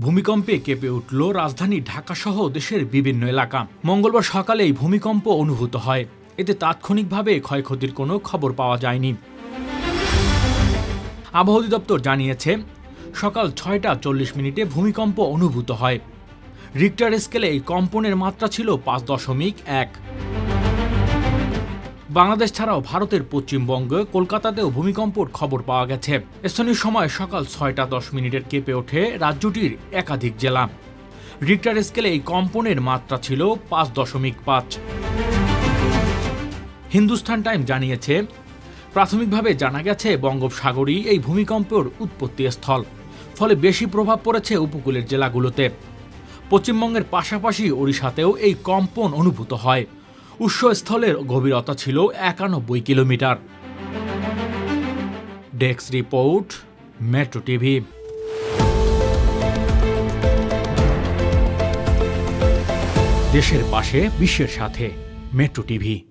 ভূমিকম্পে কেঁপে উঠল রাজধানী ঢাকা সহ দেশের বিভিন্ন এলাকা। মঙ্গলবার সকালে এই ভূমিকম্প অনুভূত হয়। এতে তাৎক্ষণিকভাবে ক্ষয়ক্ষতির কোনো খবর পাওয়া যায়নি। আবহাওয়া অধিদপ্তর জানিয়েছে, সকাল ছয়টা চল্লিশ মিনিটে ভূমিকম্প অনুভূত হয়। রিক্টার স্কেলে এই কম্পনের মাত্রা ছিল পাঁচ দশমিক এক। বাংলাদেশ ছাড়াও ভারতের পশ্চিমবঙ্গ, কলকাতাতেও ভূমিকম্পর খবর পাওয়া গেছে। স্থানীয় সময় সকাল ছয়টা দশ মিনিটের কেঁপে ওঠে রাজ্যটির একাধিক জেলা। রিক্টার স্কেলে এই কম্পনের মাত্রা ছিল পাঁচ দশমিক পাঁচ। হিন্দুস্তান টাইম জানিয়েছে, প্রাথমিকভাবে জানা গেছে বঙ্গোপসাগরই এই ভূমিকম্পের উৎপত্তি স্থল, ফলে বেশি প্রভাব পড়েছে উপকূলের জেলাগুলোতে। পশ্চিমবঙ্গের পাশাপাশি ওড়িশাতেও এই কম্পন অনুভূত হয়। উৎসস্থলের গভীরতা ছিল একানব্বই কিলোমিটার। ডেক্স রিপোর্ট, মেট্রো টিভি। দেশের পাশে, বিশ্বের সাথে, মেট্রো টিভি।